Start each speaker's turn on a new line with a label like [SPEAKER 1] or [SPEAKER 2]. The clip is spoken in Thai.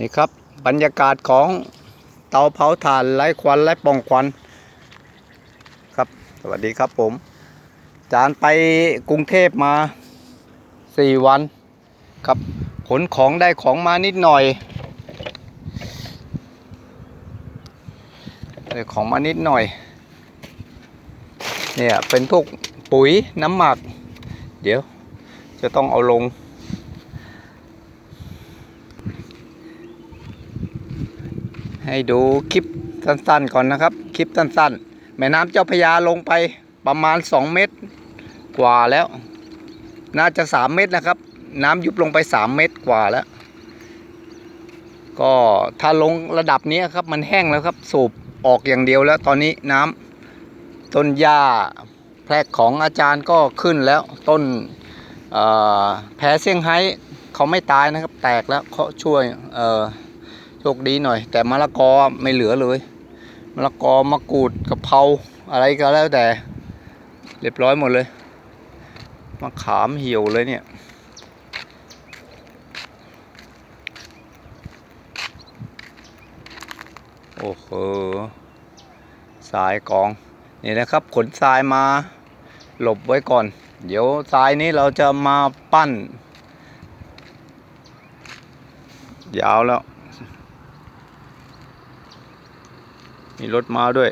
[SPEAKER 1] นี่ครับบรรยากาศของเตาเผาถ่านไร้ควันไร้ปองควันครับ สวัสดีครับผม จานไปกรุงเทพมาสี่วันครับขนของได้ของมานิดหน่อยได้ของมานิดหน่อยเนี่ยเป็นพวกปุ๋ยน้ำหมัก เดี๋ยวจะต้องเอาลง ให้ดูคลิปสั้นๆก่อนนะครับ คลิปสั้นๆ แม่น้ำเจ้าพยาลงไปประมาณ 2 เมตร กว่าแล้ว น่าจะ 3 เมตรนะครับ น้ำยุบลงไป 3 เมตรกว่าแล้ว ก็ถ้าลงระดับนี้ครับ มันแห้งแล้วครับ สูบออกอย่างเดียวแล้ว ตอนนี้น้ำต้นหญ้าแพรกของอาจารย์ก็ขึ้นแล้วต้นแพ้เซี่ยงไฮ้เขาไม่ตายนะครับ แตกแล้วเขาช่วยเออ โชคดีหน่อย แต่มะละกอไม่เหลือเลยมะละกอมะกรูดกะเพราอะไรก็แล้วแต่ เรียบร้อยหมดเลยมะขามเหี่ยวเลยเนี่ยโอ้โหสายกองนี่นะครับ ขนทรายมาหลบไว้ก่อน เดี๋ยวทรายนี้เราจะมาปั้น ยาวแล้ว มีรถมาด้วย